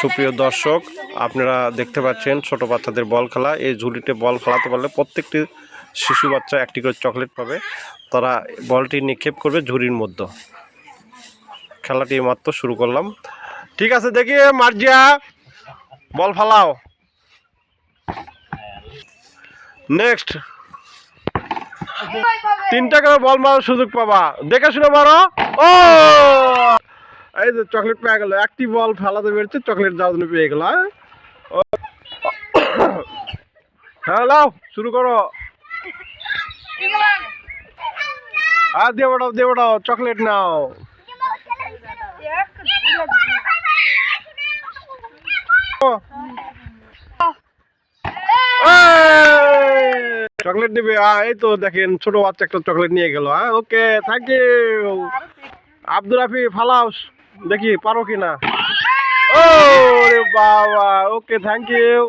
সুপ্রিয় দর্শক, আপনারা দেখতে পাচ্ছেন ছোট বাচ্চাদের বল খেলা। এই ঝুড়িতে বল খেলাতে পারলে প্রত্যেকটি শিশু বাচ্চা একটি করে চকলেট পাবে। তারা বলটি নিক্ষেপ করবে ঝুড়ির মধ্যে। খেলাটি মাত্র শুরু করলাম। ঠিক আছে দেখি মার্জিয়া, বল ফালাও। নেক্সট তিনটা করে বল মারার সুযোগ পাবা। দেখে শুনে মারো। ও! এই যে চকলেট পেয়ে গেল একটি বল ফেলাতে পেরেছে চকলেট যাওয়ার জন্য পেয়ে গেল হ্যাঁ ও। হ্যাঁ লাও শুরু করো হ্যাঁ দিয়ে বেড়াও দিয়ে বেড়াও চকলেট নাও। চকলেট নিবে এই তো দেখেন, ছোট বাচ্চা একটা চকলেট নিয়ে গেল হ্যাঁ okay thank you Abdul Rafi, ফালাউস দেখি পারো কি না? ও রে বাবা ওকে থ্যাংক ইউ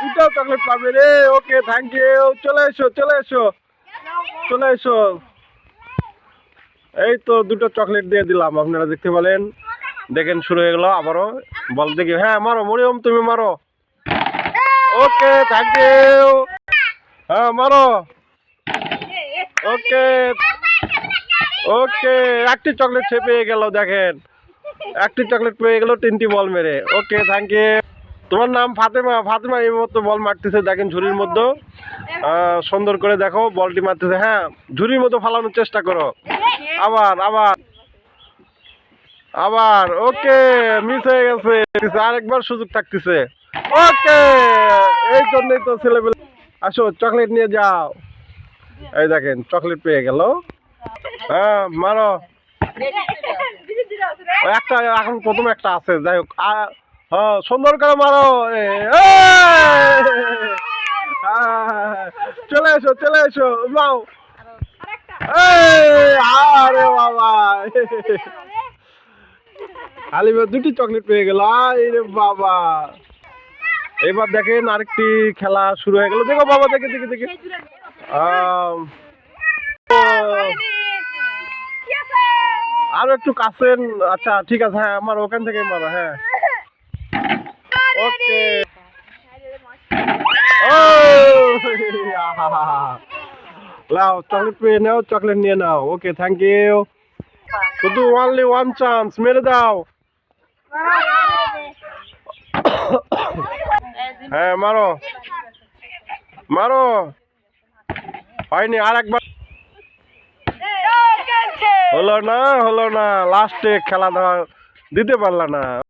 দুটো চকলেট পাবে রে ওকে থ্যাংক ইউ চলে এসো চলে এসো চলে এসো। এই তো দুটো চকলেট দিয়ে দিলাম আপনারা দেখতে পেলেন। দেখেন শুরু হয়ে গেল আবারও। বল দেখি হ্যাঁ মারো মরিয়ম তুমি মারো। ওকে থ্যাংক ইউ হ্যাঁ মারো। ওকে। ওকে, একটি চকলেট সে পেয়ে গেল, দেখেন। একটি চকলেট পেয়ে গেল, তিনটি বল মেরে। ওকে থ্যাংক ইউ তোমার নাম ফাতেমা ফাতেমা এই মতো বল মারতেছে, দেখেন ঝুড়ির মধ্যে। সুন্দর করে দেখো, বলটি মারতেছে। হ্যাঁ ঝুড়ির মতো ফালানোর চেষ্টা করো। আবার আবার। আবার, ওকে মিস হয়ে গেছে। আরেকবার সুযোগ থাকতেছে। ওকে, এই জন্যই তো ছেলেবেলে আসো, চকলেট নিয়ে যাও। এই দেখেন চকলেট পেয়ে গেল। হ্যাঁ মারো। একটা, এখন প্রথম একটা আছে, যাই হোক হ্যাঁ সুন্দর করে মারো! চলে এসো চলে এসো মাও আরে বাবা। আলিমা দুটি চকলেট পেয়ে গেল আরে বাবা। এবার দেখেন আরেকটি খেলা শুরু হয়ে গেল। দেখো বাবা, দেখে দেখে দেখে। আরও একটু কাছেন আচ্ছা ঠিক আছে হ্যাঁ আমার ওখান থেকে মারো হ্যাঁ। ওকে ও লাও চকলেট পেয়ে নাও চকলেট নিয়ে নাও। ওকে থ্যাংক ইউ শুধু অনলি ওয়ান চান্স মেরে দাও। হ্যাঁ মারো। মারো। হয়নি আর একবার হলো না হলো না লাস্টে খেলা দিতে পারলা না।